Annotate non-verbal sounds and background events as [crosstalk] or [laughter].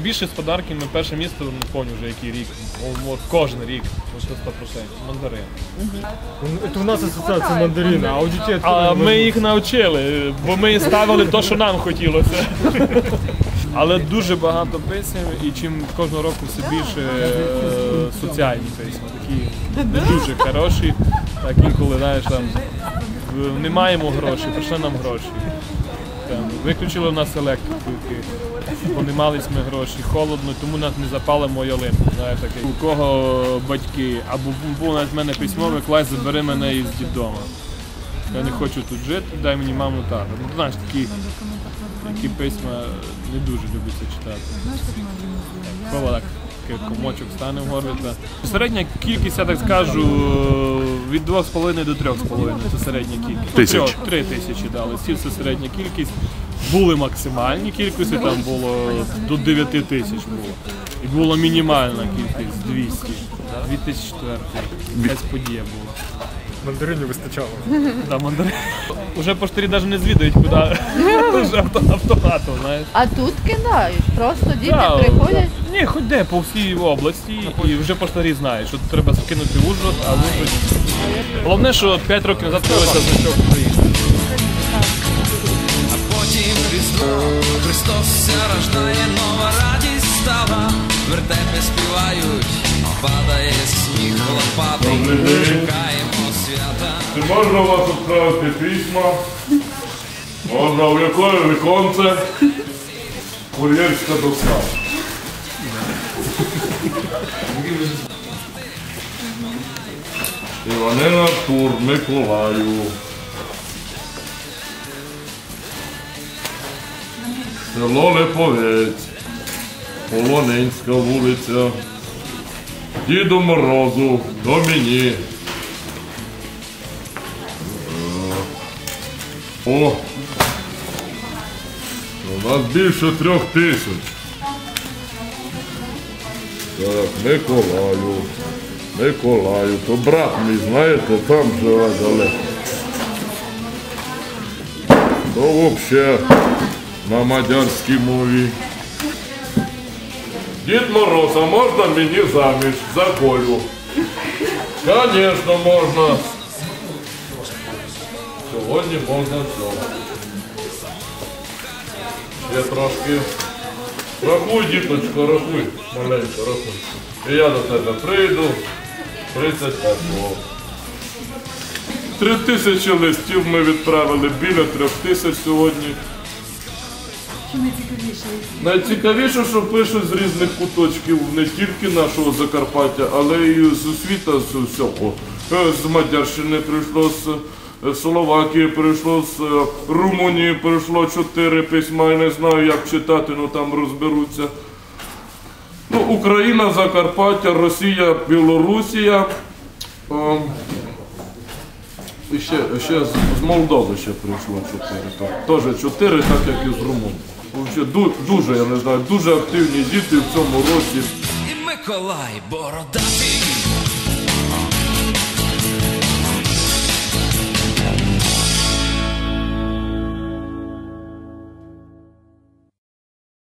Найбільше з подарками перше місто, не пам'ятаю вже який рік. О, от кожен рік, от це 100%. Мандарин. Это у нас ассоциация мандарина, а у откуда А ми їх навчили, бо ми ставили те, що нам хотілося. Але дуже багато писем, і чим кожного року все більше е, соціальні письма, такі не дуже хороші. Так інколи знаєш там не маємо грошей, прийшли нам гроші. Там, виключили в нас електрику, бо ми гроші, холодно, тому нас не запалимо ялинку. Знаєш, таке. У кого батьки, або було навіть в мене письмове, клас забери мене із дідома. Я не хочу тут жити, дай мені маму тата. Ну, знаєш, такі, такі письма не дуже любиться читати. Кого так комочок стане в горлі. Середня кількість, я так скажу, від 2,5 до 3,5 це середня кількість. Тисяч. Трьох- Три тисячі дали. Всі це середня кількість. Були максимальні кількості, там було до 9 тисяч було. І була мінімальна кількість 200. 2004 якась подія була. Мандаринів вистачало. Да, мандарин. Уже поштарі навіть не звідають, куди [laughs] вже авто, знаєш. А тут кидають. Просто діти Да, приходять. Ні, хоч де по всій області, і вже поштарі знають, що треба скинути Ужгород, а в Ужгороді. Головне, що 5 років назад з'явився значок України. Потім Різдво, Христос рождає, нова радість стала, в вертепі співають, падає сніг лопатий, чекаємо свята. Чи можна у вас відправити письма? Можна, в якої віконце? Кур'єрська доставка. Іванина Тур, Миколаю. Село Липовець, Полонинська вулиця. Діду Морозу, до мені. О! У нас більше трьох тисяч. Так, Миколаю. Миколаю. То брат мій, знаєте, там живе далеко. То взагалі на мадярській мові. Дід Мороз, а можна мені заміж за Колю? Звісно, можна. Сьогодні можна все. Ще трошки. Рахуй, діточко, рахуй. Маленько, рахуй. І я до тебе прийду. 35 років. Три тисячі листів ми відправили, біля трьох тисяч сьогодні. Найцікавіше, що пишуть з різних куточків не тільки нашого Закарпаття, але й з світа з всього. Е, З Мадярщини прийшло, з е, Словакії прийшло, з е, Румунії прийшло чотири письма, я не знаю, як читати, ну там розберуться. Ну, Україна, Закарпаття, Росія, Білорусія. І ще, ще з, Молдови ще прийшло чотири. Теж чотири, так як і з Румунії. Дуже, я не знаю, дуже активні діти в цьому році. І Миколай бородатий